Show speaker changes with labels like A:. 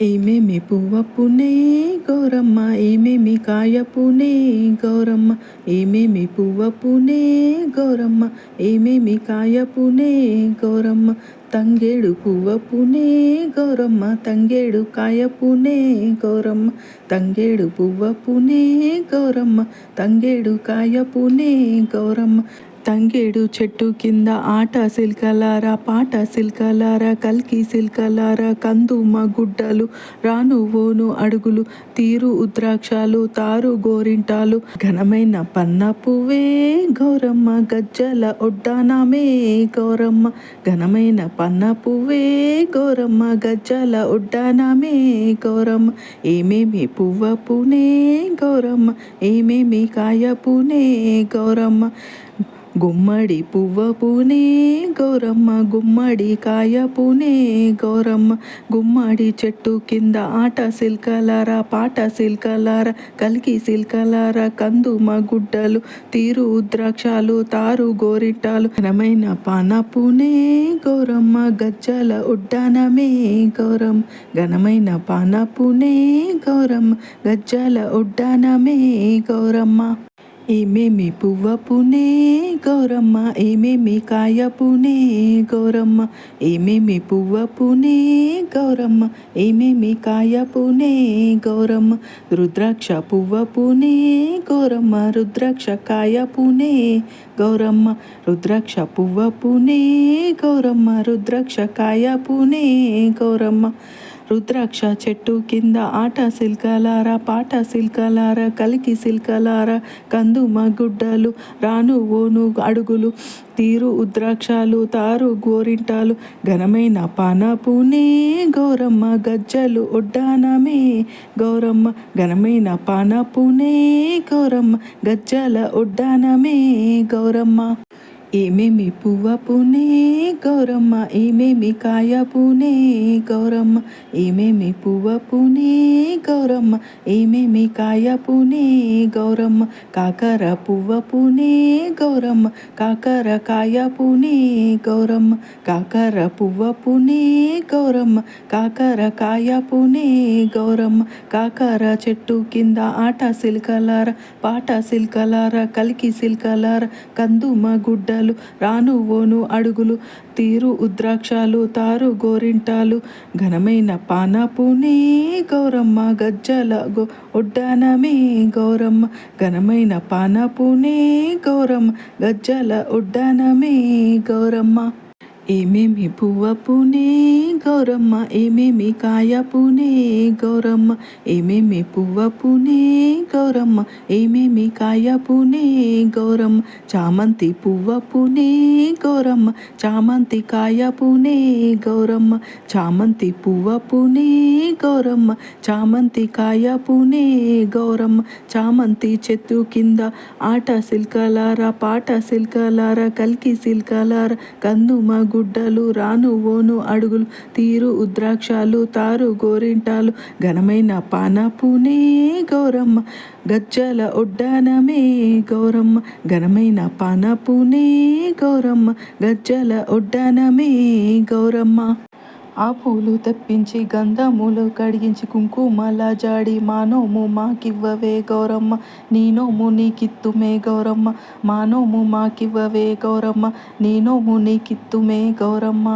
A: ఏమేమి పువ్వప్పునే గౌరమ్మ ఏమేమి కాయపునే గౌరమ్మ ఏమేమి పువ్వప్పునే గౌరమ్మ ఏమేమి కాయపునే గౌరమ్మ. తంగేడు పువ్వపునే గౌరమ్మ తంగేడు కాయపునే గౌరమ్మ తంగేడు పువ్వపునే గౌరమ్మ తంగేడు కాయపునే గౌరమ్మ. తంగేడు చెట్టు కింద ఆట సిల్కలార పాట సిల్కలార కల్కి సిల్కలార కందుమ గుడ్డలు రాను ఓను అడుగులు తీరు ఉద్రాక్షాలు తారు గోరింటాలు. ఘనమైన పన్న పువ్వే గౌరమ్మ గజ్జల ఒడ్డానమే గౌరమ్మ. ఘనమైన పన్న పువ్వే గోరమ్మ గజ్జల ఉడ్డానమే గోరమ్మ ఏమేమి పువ్వ పునే గౌరమ్మ ఏమేమి కాయ పునే గౌరమ్మ గుమ్మడి పువ్వ పూనే గౌరమ్మ గుమ్మడి కాయ పూనే గౌరమ్మ. గుమ్మడి చెట్టు కింద ఆట సిల్కలార పాట సిల్కలార కలికి సిల్కలార కందుమ గుడ్డలు తీరు ద్రాక్షాలు తారు గోరిటాలు. ఘనమైన పాన పూనే గౌరమ్మ గజ్జల ఉడ్డానమే గౌరమ్మ. ఘనమైన పాన పూనే గౌరమ్మ గజ్జల ఉడ్డానమే గౌరమ్మ. ఏమేమి పువ్వపునే గౌరమ్మ ఏమేమి కాయపునే గౌరమ్మ ఏమేమి పువ్వపునే గౌరమ్మ ఏమేమి కాయపునే గౌరమ్మ రుద్రాక్ష పువ్వపునే గౌరమ్మ రుద్రాక్ష కాయపునే గౌరమ్మ రుద్రాక్ష పువ్వపునే గౌరమ్మ రుద్రాక్ష కాయపునే గౌరమ్మ. రుద్రాక్ష చెట్టు కింద ఆట సిల్కలార పాట సిల్కలార కలికి సిల్కలార కందుమ గుడ్డలు రాను ఓను అడుగులు తీరు ఉద్రాక్షాలు తారు గోరింటాలు ఘనమైన పానపునే గౌరమ్మ గజ్జలు ఒడ్డానమే గౌరమ్మ ఘనమైన పానపునే గౌరమ్మ గజ్జల ఒడ్డానమే గౌరమ్మ ఏమేమి పువ్వ పునే గౌరమ్మ ఏమేమి కాయ పునే గౌరమ్మ ఏమేమి పువ్వ పునే గౌరమ్మ ఏమేమి కాయ పునే గౌరమ్మ కాకర పువ్వ పునే గౌరమ్మ కాకర కాయ పునే గౌరమ్మ కాకర పువ్వ పునే గౌరమ్మ కాకర కాయ పునే గౌరమ్మ కాకర చెట్టు కింద ఆట సిల్కలార పాట సిల్కలార కలికి సిల్కలార కందుమ గుడ్డ గజాలు రాను ఓను అడుగులు తీరు ఉద్రాక్షాలు తారు గోరింటాలు ఘనమైన పానపునే గౌరమ్మ గజ్జల గో ఉడ్డానమే గౌరమ్మ ఘనమైన పానపునే గౌరమ్మ గజ్జల ఉడ్డానమే గౌరమ్మ. ఏమేమి పువ్వ పునే గౌరమ్మ ఏమేమి కాయ పునే గౌరమ్మ ఏమేమి పువ్వ పునే గౌరమ్మ ఏమేమి కాయ పునే గౌరమ్మ చామంతి పువ్వ పునే గౌరమ్మ చామంతి కాయ పునే గౌరమ్మ చామంతి పువ్వ పునే గౌరమ్మ చామంతి కాయ పునే గౌరమ్మ చామంతి చెట్టు కింద ఆట సిల్కలార పాట సిల్కలార కల్కి సిల్కలార కందుమ గుడ్డలు రాను ఓను అడుగులు తీరు ఉద్రాక్షాలు తారు గోరింటాలు ఘనమైన పానపునే గౌరమ్మ గజ్జల ఒడ్డానమే గౌరమ్మ ఘనమైన పానపునే గౌరమ్మ గజ్జల ఒడ్డానమే గౌరమ్మ. ఆ పూలు తెప్పించి గంధములు కడిగించి కుంకుమల జాడి మా నోము మాకివ్వవే గౌరమ్మ నీ నోము నీకిత్తుమే గౌరమ్మ మా నోము మాకివ్వవే గౌరమ్మ నీ నోము నీకిత్తుమే గౌరమ్మ.